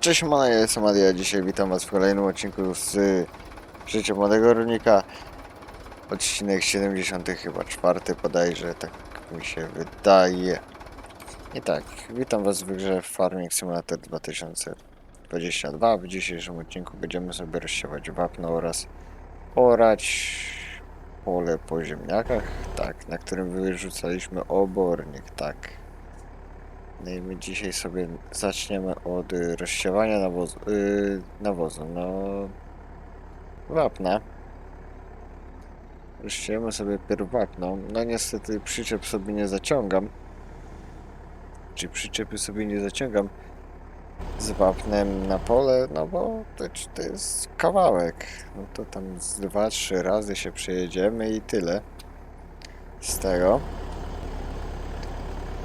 Cześć, Mana, ja jestem Adia, dzisiaj witam was w kolejnym odcinku z Życia Młodego Rolnika. Odcinek 70 chyba czwarty bodajże, tak mi się wydaje. I tak, witam was w grze Farming Simulator 2022. W dzisiejszym odcinku będziemy sobie rozsiewać wapno oraz orać pole po ziemniakach, tak, na którym wyrzucaliśmy obornik, tak. No i my dzisiaj sobie zaczniemy od y, rozsiewania nawozu, yy, nawozu, no wapna. Rozsiejemy sobie pierw wapno. No niestety przyczep sobie nie zaciągam. Czy przyczepy sobie nie zaciągam z wapnem na pole, no bo to, to jest kawałek. No to tam z dwa, trzy razy się przejedziemy i tyle z tego.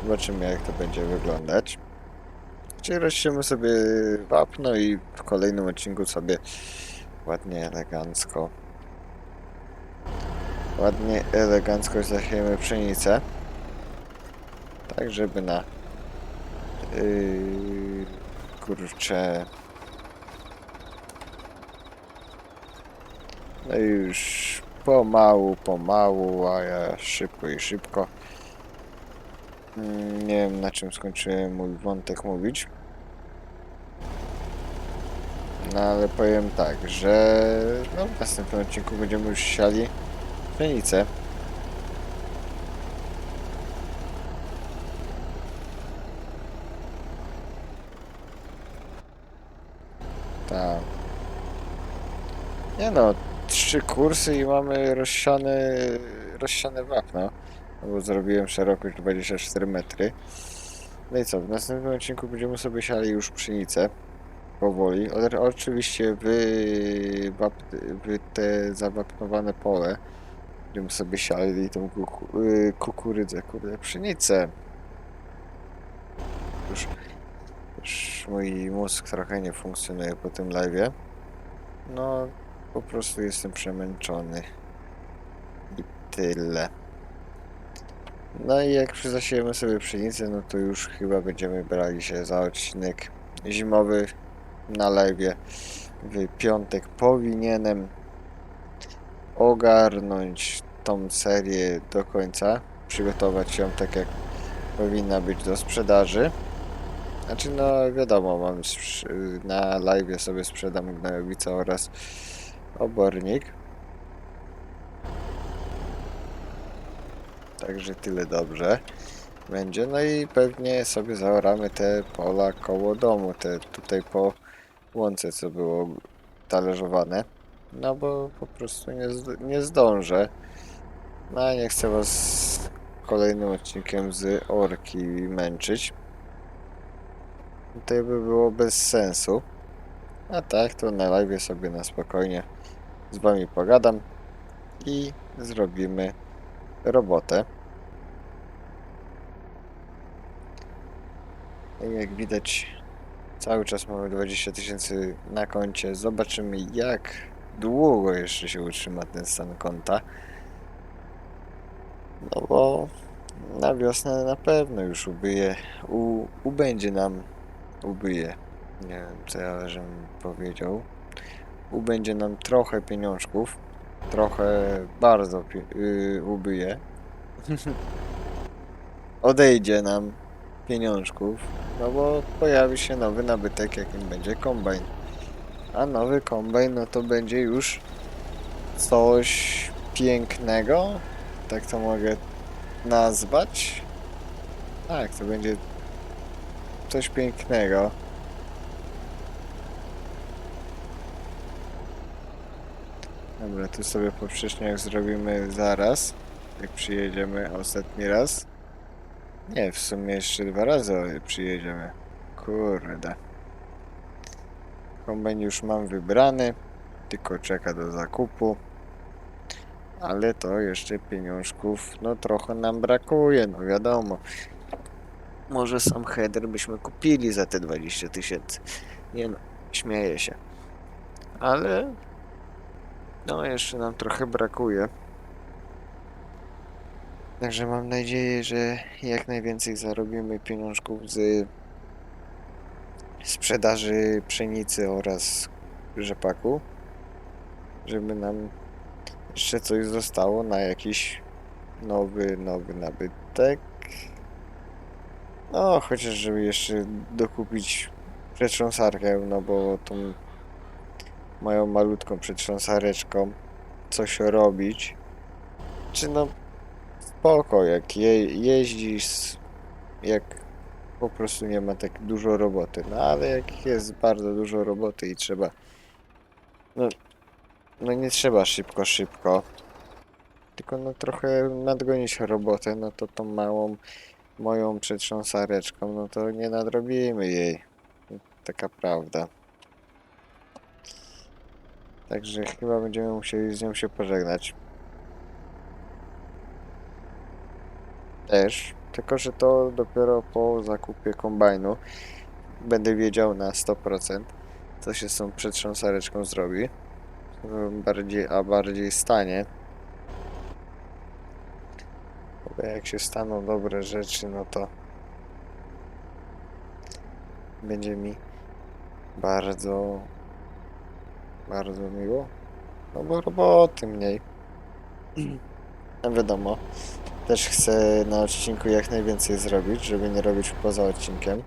Zobaczymy jak to będzie wyglądać. Czyli sobie wapno i w kolejnym odcinku sobie ładnie, elegancko ładnie, elegancko zasiejemy pszenicę. Tak, żeby na yy, kurczę no już pomału, pomału, a ja szybko i szybko Nie wiem na czym skończyłem mój wątek mówić. No ale powiem tak, że no, w następnym odcinku będziemy już siali pszenicę. Tak. Nie no, trzy kursy i mamy rozsiane, rozsiane wapno. No bo zrobiłem szerokość 24 metry. No i co, w następnym odcinku będziemy sobie siali już pszenicę. Powoli. Oczywiście wy, wap, wy te zawapnowane pole będziemy sobie siali tą kuku, y, kukurydzę, kurde, pszenicę. Już, już mój mózg trochę nie funkcjonuje po tym live'ie. No, po prostu jestem przemęczony. I tyle. No i jak zasiejemy sobie pszenicę, no to już chyba będziemy brali się za odcinek zimowy na live. W piątek powinienem ogarnąć tą serię do końca, przygotować ją tak jak powinna być do sprzedaży. Znaczy no wiadomo, mam na live sobie sprzedam gnojowicę oraz obornik. Także tyle dobrze będzie. No i pewnie sobie zaoramy te pola koło domu, te tutaj po łące, co było talerzowane. No bo po prostu nie, nie zdążę. No a nie chcę was kolejnym odcinkiem z orki męczyć. Tutaj by było bez sensu. A tak, to na live sobie na spokojnie z wami pogadam i zrobimy robotę. Jak widać, cały czas mamy 20 tysięcy na koncie. Zobaczymy, jak długo jeszcze się utrzyma ten stan konta. No bo na wiosnę na pewno już ubyje, u, ubędzie nam, ubyje, nie wiem co ja żem powiedział, ubędzie nam trochę pieniążków, trochę bardzo yy, ubyje. Odejdzie nam pieniążków, no bo pojawi się nowy nabytek, jakim będzie kombajn. A nowy kombajn, no to będzie już coś pięknego, tak to mogę nazwać. Tak, to będzie coś pięknego. Dobra, tu sobie poprzeczniak zrobimy zaraz, jak przyjedziemy ostatni raz. Nie, w sumie jeszcze dwa razy przyjedziemy. Kurde. Kombajn już mam wybrany, tylko czeka do zakupu. Ale to jeszcze pieniążków, no trochę nam brakuje, no wiadomo. Może sam header byśmy kupili za te 20 tysięcy. Nie no, śmieję się. Ale no jeszcze nam trochę brakuje. Także mam nadzieję, że jak najwięcej zarobimy pieniążków z sprzedaży pszenicy oraz rzepaku, żeby nam jeszcze coś zostało na jakiś nowy, nowy nabytek. No, chociaż żeby jeszcze dokupić przetrząsarkę, no bo tą moją malutką przetrząsareczką coś robić. Czy no spoko, jak je, jeździsz, jak po prostu nie ma tak dużo roboty. No ale jak jest bardzo dużo roboty i trzeba. No, no nie trzeba szybko, szybko. Tylko no trochę nadgonić robotę, no to tą małą moją przetrząsareczką, no to nie nadrobimy jej. Taka prawda. Także chyba będziemy musieli z nią się pożegnać. Też. Tylko, że to dopiero po zakupie kombajnu będę wiedział na 100% co się z tą przetrząsareczką zrobi. Bardziej, a bardziej stanie. Bo jak się staną dobre rzeczy, no to będzie mi bardzo, bardzo miło. No bo roboty mniej. No wiadomo, też chcę na odcinku jak najwięcej zrobić, żeby nie robić poza odcinkiem.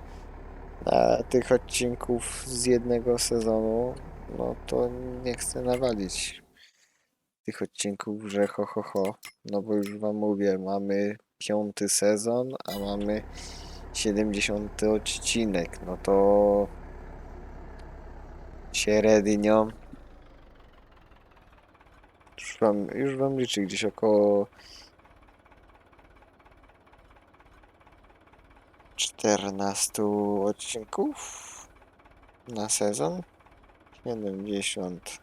A tych odcinków z jednego sezonu, no to nie chcę nawalić tych odcinków, że ho ho ho. No bo już wam mówię, mamy piąty sezon, a mamy 70 odcinek. No to średnio już wam, już wam liczę gdzieś około 14 odcinków na sezon. 70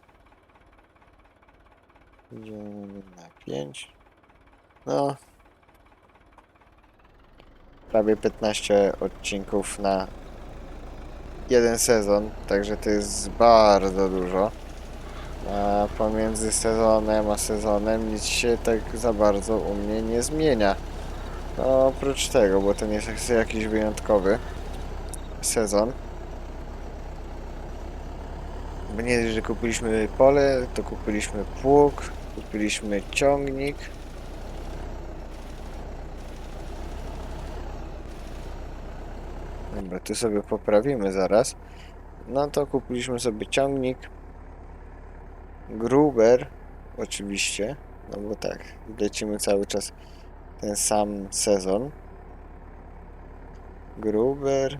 dzielimy na 5. No. Prawie 15 odcinków na jeden sezon, także to jest bardzo dużo. A pomiędzy sezonem a sezonem nic się tak za bardzo u mnie nie zmienia. No oprócz tego, bo ten jest jakiś wyjątkowy sezon. Nie że kupiliśmy pole, to kupiliśmy pług, kupiliśmy ciągnik. Dobra, tu sobie poprawimy zaraz. No to kupiliśmy sobie ciągnik. Gruber, oczywiście. No bo tak, lecimy cały czas ten sam sezon. Gruber.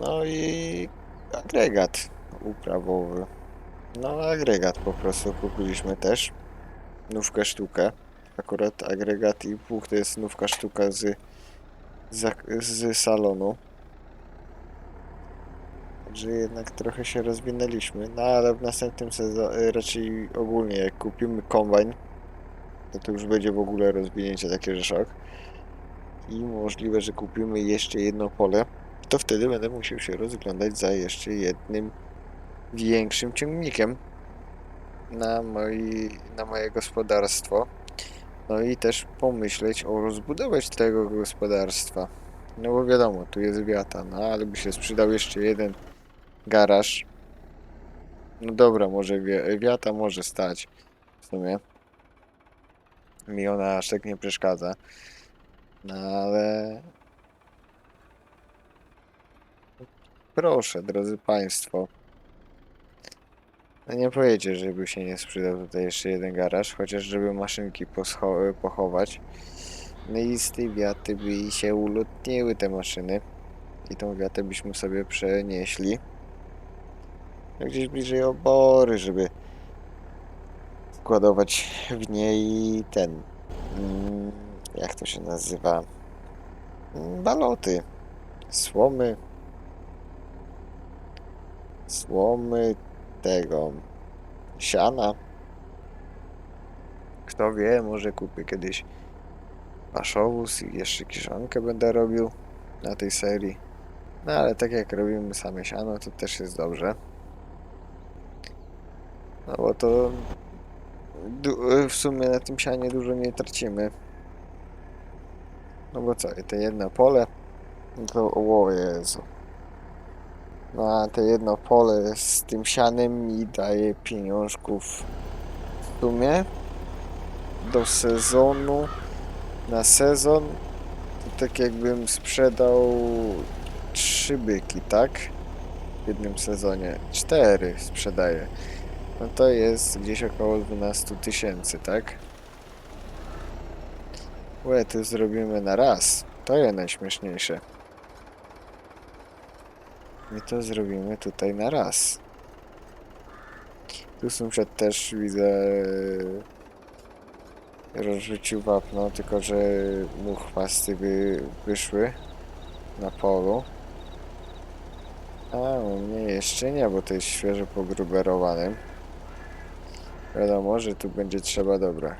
No i agregat uprawowy. No agregat po prostu kupiliśmy też. Nówkę sztukę. Akurat agregat i pług to jest nówka sztuka z, zak- z salonu. Także jednak trochę się rozwinęliśmy. No ale w następnym sezonie, raczej ogólnie jak kupimy kombajn, to to już będzie w ogóle rozwinięcie takie, że szok. I możliwe, że kupimy jeszcze jedno pole, to wtedy będę musiał się rozglądać za jeszcze jednym większym ciągnikiem na, moi, na moje gospodarstwo. No i też pomyśleć o rozbudować tego gospodarstwa. No bo wiadomo, tu jest wiata, no ale by się sprzedał jeszcze jeden garaż. No dobra, może wi- wiata może stać w sumie. Mi ona aż tak nie przeszkadza. No ale... Proszę, drodzy Państwo. No nie powiecie, żeby się nie sprzedał tutaj jeszcze jeden garaż, chociaż żeby maszynki pochować. No i z tej wiaty by się ulotniły te maszyny. I tą wiatę byśmy sobie przenieśli. Gdzieś bliżej obory, żeby składować w niej ten... Mm, jak to się nazywa? Mm, Baloty. Słomy. Słomy tego siana. Kto wie, może kupię kiedyś paszowóz i jeszcze kiszonkę będę robił na tej serii. No ale tak jak robimy same siano, to też jest dobrze. No bo to w sumie na tym sianie dużo nie tracimy. No bo co, te jedno pole To, o Jezu. No a te jedno pole z tym sianem mi daje pieniążków w sumie do sezonu, na sezon, to tak jakbym sprzedał trzy byki, tak? W jednym sezonie. Cztery sprzedaję. No to jest gdzieś około 12 tysięcy, tak? Łe, to zrobimy na raz. To jest najśmieszniejsze. I to zrobimy tutaj na raz. Tu sąsiad też widzę rozrzucił wapno, tylko że mu chwasty by wyszły na polu. A u mnie jeszcze nie, bo to jest świeżo pogruberowanym. Wiadomo, że tu będzie trzeba, dobra,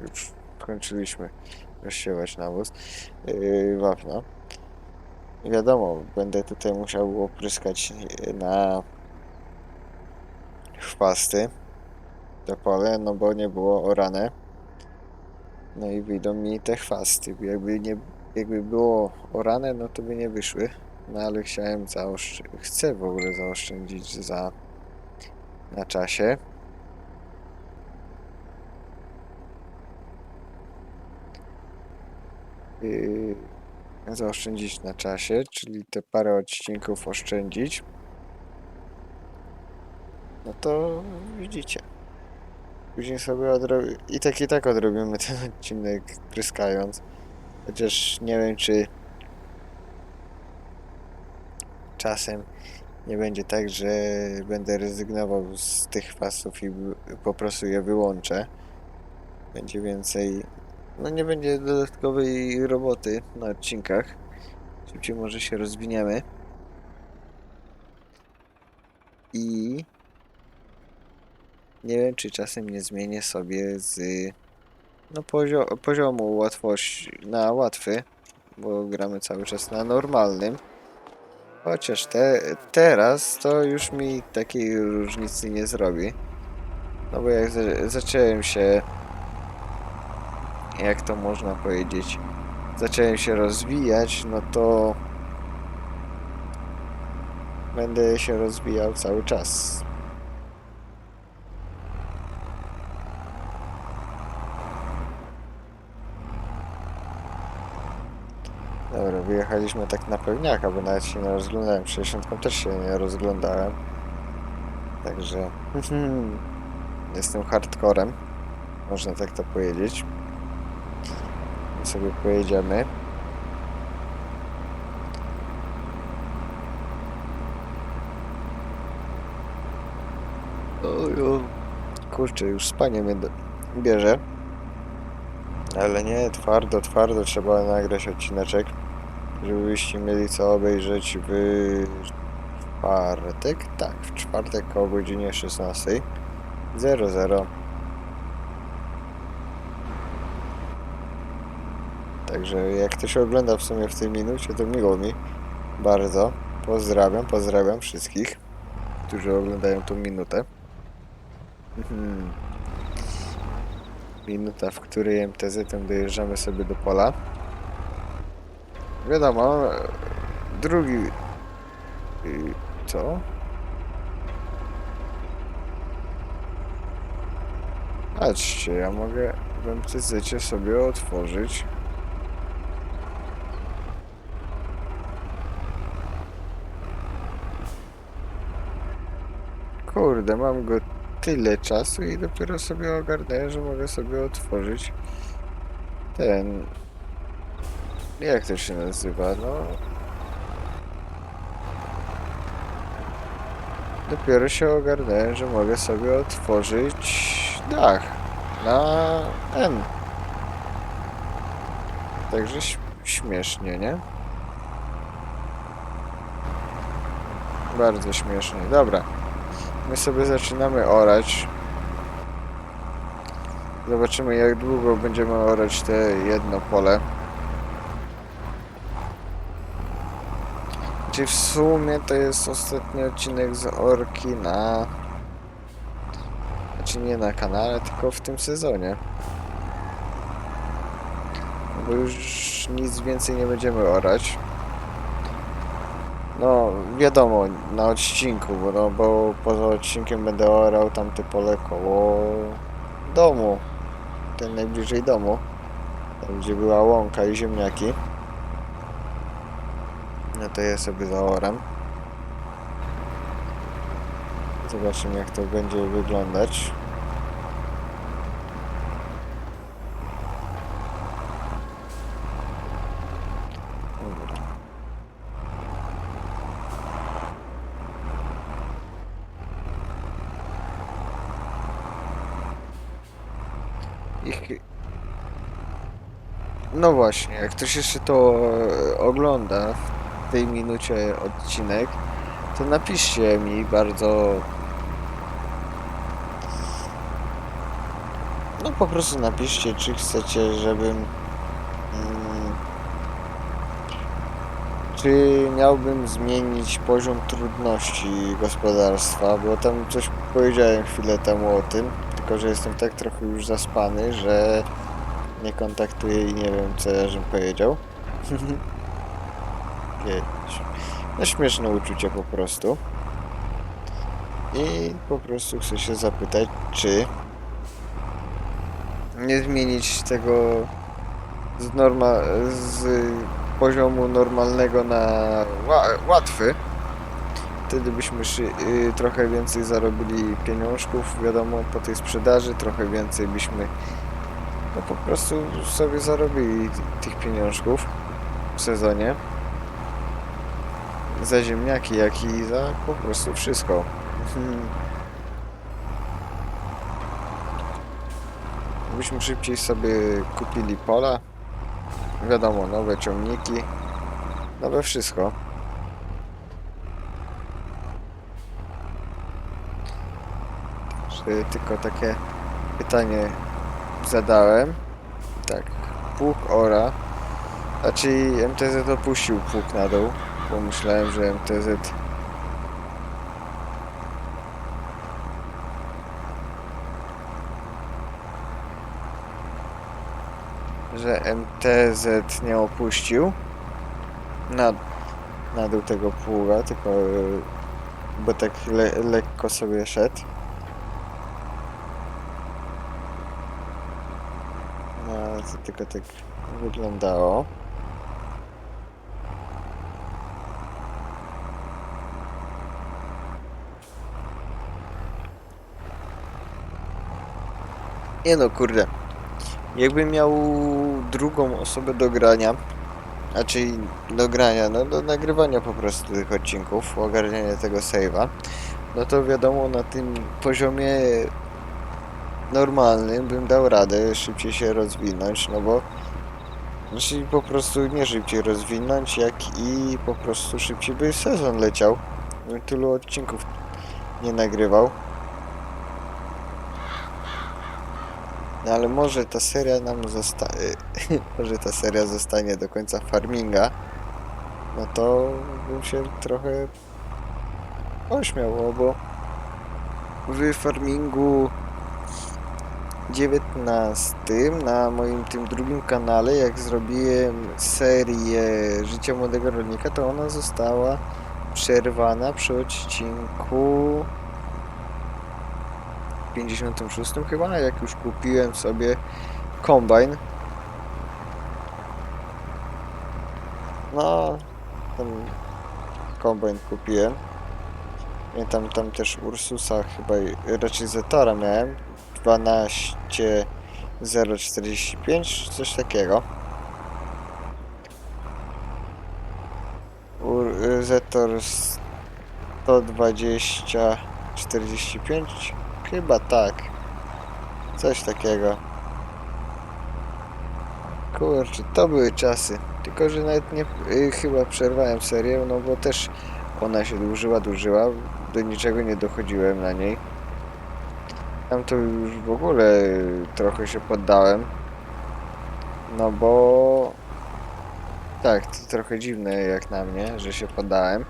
już skończyliśmy rozsiewać nawóz, yy, wapno. Wiadomo, będę tutaj musiał opryskać na chwasty to pole, no bo nie było orane. No i wyjdą mi te chwasty. Jakby, nie, jakby było orane, no to by nie wyszły. No ale chciałem zaoszczędzić, chcę w ogóle zaoszczędzić za na czasie. Yy, zaoszczędzić na czasie, czyli te parę odcinków oszczędzić. No to widzicie. Później sobie odrobi... I tak i tak odrobimy ten odcinek pryskając. Chociaż nie wiem czy czasem nie będzie tak, że będę rezygnował z tych fasów i po prostu je wyłączę. Będzie więcej... No nie będzie dodatkowej roboty na odcinkach. Szybciej może się rozwiniemy. I nie wiem, czy czasem nie zmienię sobie z no, pozio poziomu łatwości na łatwy, bo gramy cały czas na normalnym. Chociaż te, teraz to już mi takiej różnicy nie zrobi. No bo jak za zacząłem się, jak to można powiedzieć, zacząłem się rozwijać, no to będę się rozwijał cały czas. Dobra, wyjechaliśmy tak na pewniaka, bo nawet się nie rozglądałem. 60 też się nie rozglądałem. Także jestem hardcorem, można tak to powiedzieć. Sobie pojedziemy. Kurczę, już spanie mnie bierze. Ale nie, twardo, twardo trzeba nagrać odcineczek, żebyście mieli co obejrzeć w czwartek. Tak, w czwartek o godzinie 16.00. Także jak ktoś ogląda w sumie w tej minucie, to miło mi bardzo. Pozdrawiam, pozdrawiam wszystkich, którzy oglądają tą minutę. Mhm. Minuta, w której MTZ-em dojeżdżamy sobie do pola. Wiadomo, drugi... y, Co? Patrzcie, ja mogę w MTZ sobie otworzyć. Kurde, mam go tyle czasu i dopiero sobie ogarnąłem, że mogę sobie otworzyć ten... Jak to się nazywa? No... Dopiero się ogarnąłem, że mogę sobie otworzyć dach na N. Także śmiesznie, nie? Bardzo śmiesznie. Dobra. My sobie zaczynamy orać. Zobaczymy jak długo będziemy orać te jedno pole. Czyli w sumie to jest ostatni odcinek z orki na... Znaczy nie na kanale, tylko w tym sezonie. Bo już nic więcej nie będziemy orać. No, wiadomo, na odcinku, bo, no, bo poza odcinkiem będę orał tamte pole koło domu. Ten najbliżej domu. Tam, gdzie była łąka i ziemniaki. No to ja sobie zaoram. Zobaczymy jak to będzie wyglądać. Dobra. I chy- No właśnie, jak ktoś jeszcze to e, ogląda w tej minucie odcinek, to napiszcie mi bardzo. No po prostu napiszcie, czy chcecie, żebym. Mm, czy miałbym zmienić poziom trudności gospodarstwa, bo tam coś powiedziałem chwilę temu o tym, tylko że jestem tak trochę już zaspany, że nie kontaktuję i nie wiem co ja żem powiedział. No śmieszne uczucie po prostu. I po prostu chcę się zapytać, czy nie zmienić tego z, norma z poziomu normalnego na ła łatwy. Wtedy byśmy y, trochę więcej zarobili pieniążków, wiadomo, po tej sprzedaży, trochę więcej byśmy no po prostu sobie zarobili tych pieniążków w sezonie. Za ziemniaki, jak i za po prostu wszystko. Byśmy szybciej sobie kupili pola. Wiadomo, nowe ciągniki. Nowe wszystko. Tylko takie pytanie zadałem. Tak, pług ora. Znaczy MTZ opuścił pług na dół, bo myślałem, że MTZ że MTZ nie opuścił na, na dół tego pługa, tylko e, bo tak le, lekko sobie szedł. No, ale to tylko tak wyglądało. Nie no, kurde. Jakbym miał drugą osobę do grania, znaczy do grania, no do nagrywania po prostu tych odcinków, ogarniania tego save'a, no to wiadomo na tym poziomie normalnym bym dał radę szybciej się rozwinąć, no bo znaczy po prostu nie szybciej rozwinąć, jak i po prostu szybciej by sezon leciał. Bym tylu odcinków nie nagrywał. No ale może ta seria nam zostanie, może ta seria zostanie do końca farminga, no to bym się trochę ośmiał, bo w farmingu 19 na moim tym drugim kanale, jak zrobiłem serię Życia Młodego Rolnika, to ona została przerwana przy odcinku 56 chyba, jak już kupiłem sobie kombajn. No, ten kombajn kupiłem. Pamiętam tam też Ursusa chyba, i- raczej Zetora miałem. 12045 czy coś takiego. Zetor 120 45 Chyba tak. Coś takiego. Kurczę, to były czasy. Tylko, że nawet nie... Y, chyba przerwałem serię, no bo też ona się dłużyła, dłużyła. Do niczego nie dochodziłem na niej. Tam to już w ogóle trochę się poddałem. No bo... Tak, to trochę dziwne jak na mnie, że się poddałem.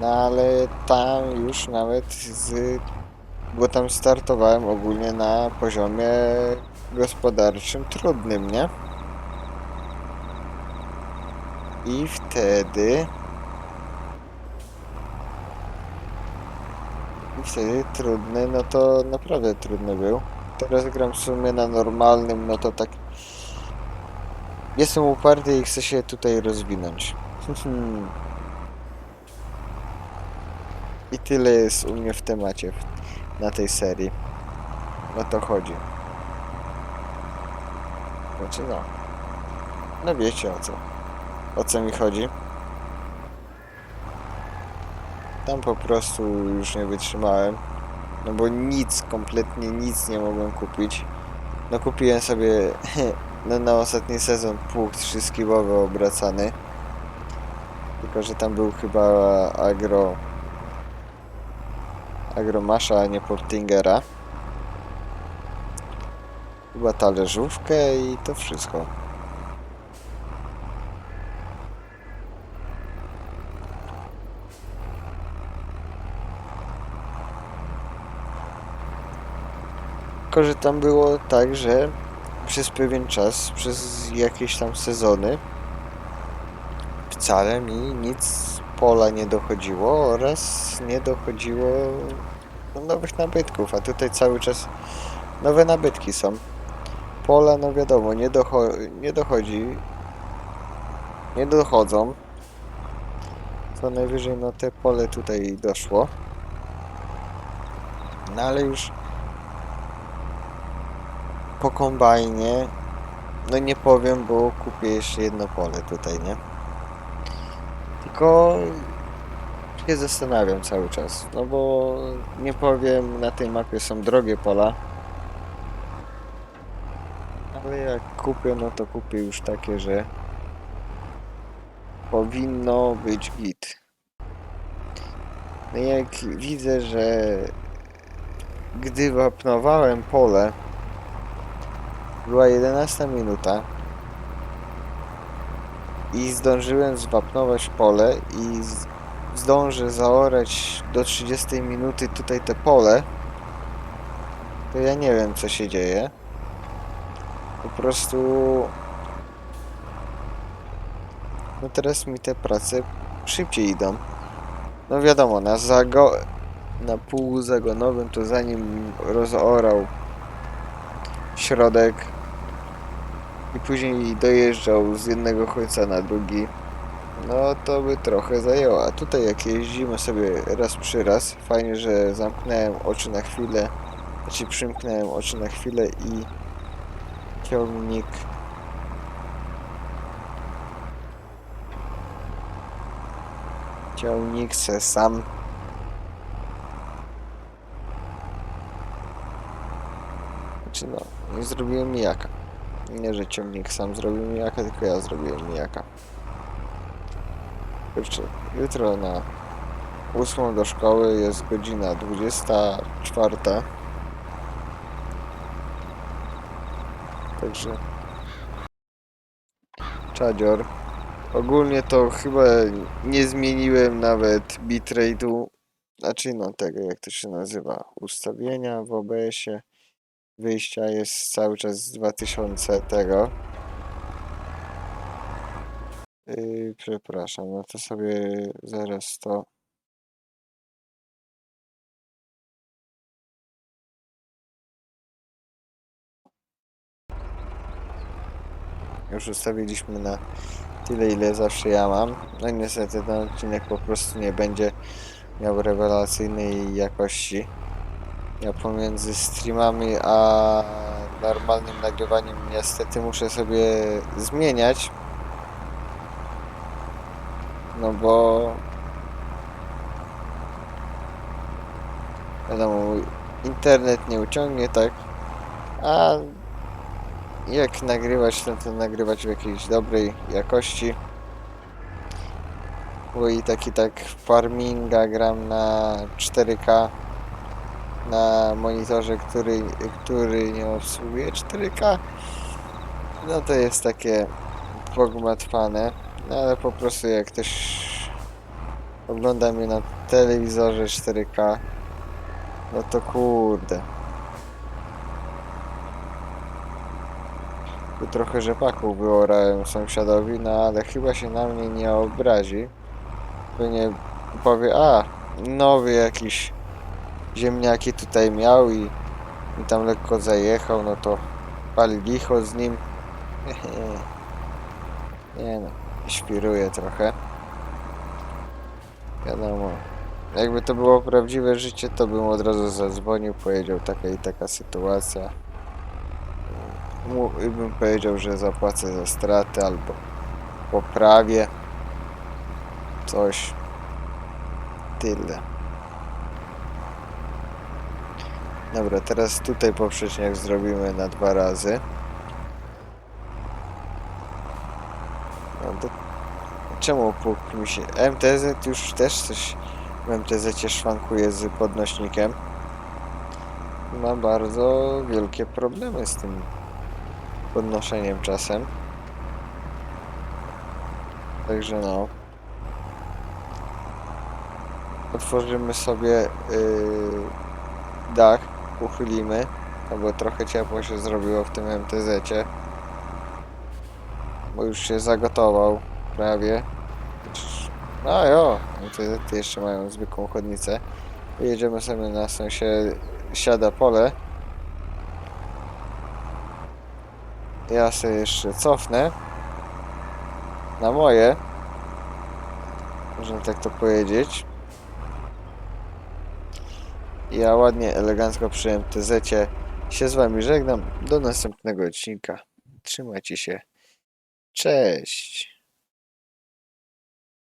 No ale tam już nawet z bo tam startowałem ogólnie na poziomie gospodarczym trudnym, nie? I wtedy wtedy trudny, no to naprawdę trudny był. Teraz gram w sumie na normalnym, no to tak... Jestem uparty i chcę się tutaj rozwinąć. I tyle jest u mnie w temacie na tej serii. O to chodzi. Znaczy no. No wiecie o co. O co mi chodzi. Tam po prostu już nie wytrzymałem. No bo nic, kompletnie nic nie mogłem kupić. No kupiłem sobie no, na ostatni sezon pług trzyskibowy obracany. Tylko, że tam był chyba agro... Agromasza, a nie Portingera. Chyba talerzówkę i to wszystko. Tylko, że tam było tak, że przez pewien czas, przez jakieś tam sezony wcale mi nic z pola nie dochodziło oraz nie dochodziło do nowych nabytków, a tutaj cały czas nowe nabytki są. Pola, no wiadomo, nie, docho nie dochodzi, nie dochodzą. Co najwyżej, no te pole tutaj doszło. No ale już po kombajnie, no nie powiem, bo kupię jeszcze jedno pole tutaj, nie? Tylko się zastanawiam cały czas, no bo nie powiem, na tej mapie są drogie pola. Ale jak kupię, no to kupię już takie, że powinno być git. No jak widzę, że gdy wapnowałem pole, była 11 minuta i zdążyłem zwapnować pole i zdążę zaorać do 30 minuty tutaj te pole, to ja nie wiem co się dzieje. Po prostu no teraz mi te prace szybciej idą. No wiadomo, na zago na to zanim rozorał środek i później dojeżdżał z jednego końca na drugi, no to by trochę zajęło. A tutaj jak jeździmy sobie raz przy raz, fajnie, że zamknąłem oczy na chwilę, znaczy przymknąłem oczy na chwilę i ciągnik ciągnik se sam Znaczy no, nie zrobiłem mijaka. Nie, że ciągnik sam zrobił mijaka, tylko ja zrobiłem mijaka. Kurczę, jutro na 8 do szkoły jest godzina 24. Także... Czadzior. Ogólnie to chyba nie zmieniłem nawet bitrate'u. Znaczy no tego, jak to się nazywa. Ustawienia w OBS-ie wyjścia jest cały czas z 2000 tego. Yy, przepraszam, no to sobie zaraz to. Już ustawiliśmy na tyle, ile zawsze ja mam. No i niestety ten odcinek po prostu nie będzie miał rewelacyjnej jakości. Ja pomiędzy streamami a normalnym nagrywaniem niestety muszę sobie zmieniać. No bo wiadomo, internet nie uciągnie tak, a jak nagrywać, no to nagrywać w jakiejś dobrej jakości. Bo i tak i tak farminga gram na 4K na monitorze, który, który nie obsługuje 4K. No to jest takie pogmatwane. No ale po prostu jak ktoś ogląda mnie na telewizorze 4K, no to kurde. Tu trochę rzepaków wyorałem sąsiadowi, no ale chyba się na mnie nie obrazi. Bo nie powie, a, nowy jakiś ziemniaki tutaj miał i, i tam lekko zajechał, no to pali licho z nim. Nie no, świruje trochę. Wiadomo, jakby to było prawdziwe życie, to bym od razu zadzwonił, powiedział taka i taka sytuacja. I bym powiedział, że zapłacę za straty albo poprawię coś. Tyle. Dobra, teraz tutaj poprzeczniak zrobimy na dwa razy. No to czemu puk mi się... MTZ już też coś w MTZ szwankuje z podnośnikiem. Ma bardzo wielkie problemy z tym podnoszeniem czasem. Także no. Otworzymy sobie yy, dach, uchylimy, bo trochę ciepło się zrobiło w tym MTZ-cie. Bo już się zagotował prawie. No jo, MTZ jeszcze mają zwykłą chodnicę. Jedziemy sobie na sąsiada pole. Ja sobie jeszcze cofnę na moje. Można tak to powiedzieć. Ja ładnie, elegancko przy MTZ się z wami żegnam. Do następnego odcinka. Trzymajcie się. Cześć.